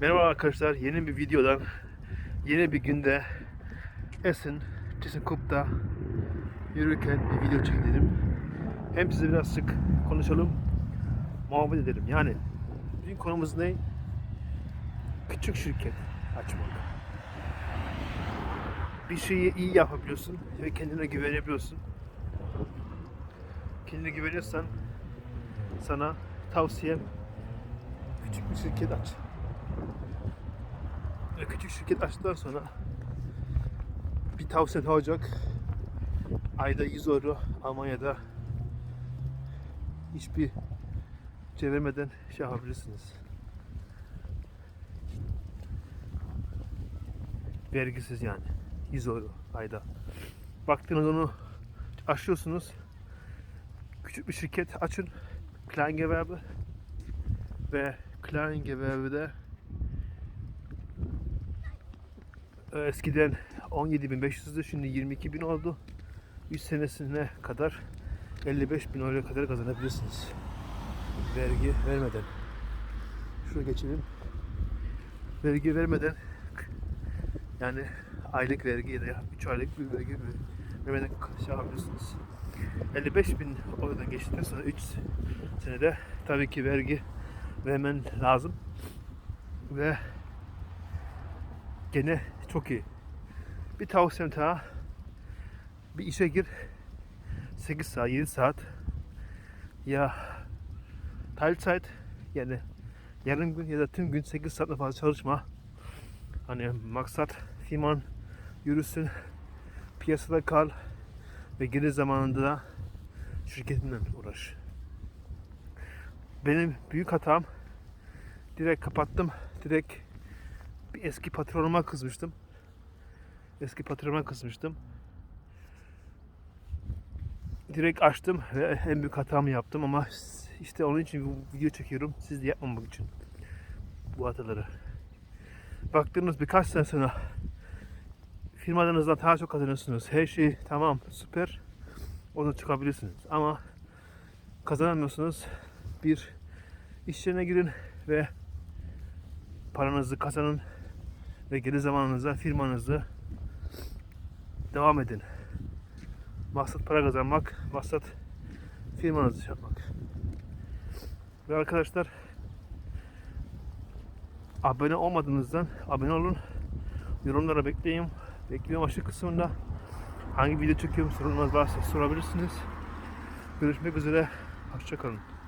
Merhaba arkadaşlar, yeni bir videodan, yeni bir günde Esin, ThyssenKrupp'ta yürürken bir video çekelim. Hem size biraz sık konuşalım, muhabbet edelim. Yani bugün konumuz ne? Küçük şirket açmak. Bir şeyi iyi yapabiliyorsun ve kendine güvenebiliyorsun. Kendine güveniyorsan sana tavsiyem küçük bir şirket aç. Küçük şirket açtıktan sonra bir tavsiye olacak. Ayda 100 euro Almanya'da hiçbir çevirmeden şey yapabilirsiniz. Vergisiz yani. 100 euro ayda. Baktınız onu aşıyorsunuz. Küçük bir şirket açın. Kleingewerbe ve Kleingewerbe'de eskiden 17.500'dü şimdi 22.000 oldu. 100 senesine kadar 55.000 euroya kadar kazanabilirsiniz. Vergi vermeden. Şuraya geçelim. Vergi vermeden yani aylık vergi ya da 3 aylık bir vergi vermeden şey yapabilirsiniz. 55 bin oradan geçtikten sonra 3 senede tabii ki vergi vermen lazım. Ve gene çok iyi. Bir tavsiyem daha. Bir işe gir. 8 saat, 7 saat ya Teilzeit yani yarım gün ya da tüm gün 8 saatten fazla çalışma. Hani maksat firman yürüsün, piyasada kal ve geri zamanında da şirketimle uğraş. Benim büyük hatam direkt kapattım. Direkt eski patronuma kızmıştım. Eski patronuma kızmıştım. Direkt açtım ve en büyük hatamı yaptım ama işte onun için video çekiyorum. Siz de yapmamak için bu hataları. Baktığınız birkaç sene sonra firmalarınızdan daha çok kazanıyorsunuz. Her şey tamam süper. Onu çıkabilirsiniz. Ama kazanamıyorsunuz. Bir iş yerine girin ve paranızı kazanın ve geri zamanınıza firmanızı devam edin. Maksat para kazanmak, maksat firmanızı yapmak. Ve arkadaşlar abone olmadığınızdan abone olun. Yorumlara bekleyin. Bekliyorum aşağı kısmında. Hangi video çekiyorum sorunlar varsa sorabilirsiniz. Görüşmek üzere. Hoşçakalın.